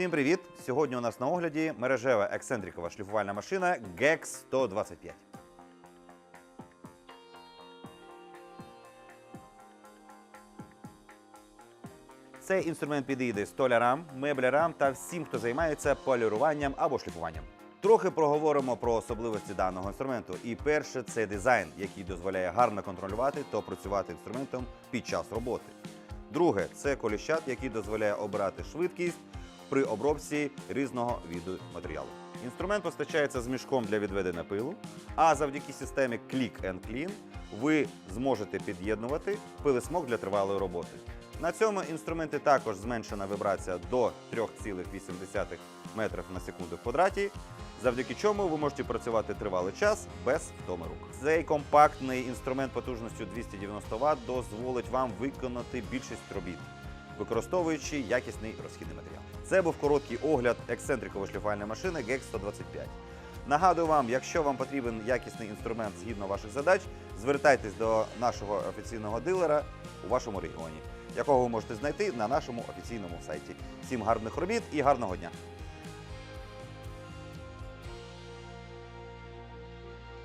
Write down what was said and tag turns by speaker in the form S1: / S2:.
S1: Всім привіт! Сьогодні у нас на огляді мережева ексцентрикова шліфувальна машина GEX 125. Цей інструмент підійде столярам, меблярам та всім, хто займається поліруванням або шліфуванням. Трохи проговоримо про особливості даного інструменту. І перше це дизайн, який дозволяє гарно контролювати та працювати інструментом під час роботи. Друге це коліщат, який дозволяє обирати швидкість при обробці різного виду матеріалу. Інструмент постачається з мішком для відведення пилу, а завдяки системі Click and Clean ви зможете під'єднувати пилисмок для тривалої роботи. На цьому інструменті також зменшена вібрація до 3,8 метрів на секунду в квадраті, завдяки чому ви можете працювати тривалий час без втоми рук. Цей компактний інструмент потужністю 290 Вт дозволить вам виконати більшість робіт, використовуючи якісний розхідний матеріал. Це був короткий огляд ексцентрикової шліфувальної машини GEX 125. Нагадую вам, якщо вам потрібен якісний інструмент згідно ваших задач, звертайтесь до нашого офіційного дилера у вашому регіоні, якого ви можете знайти на нашому офіційному сайті. Всім гарних робіт і гарного дня!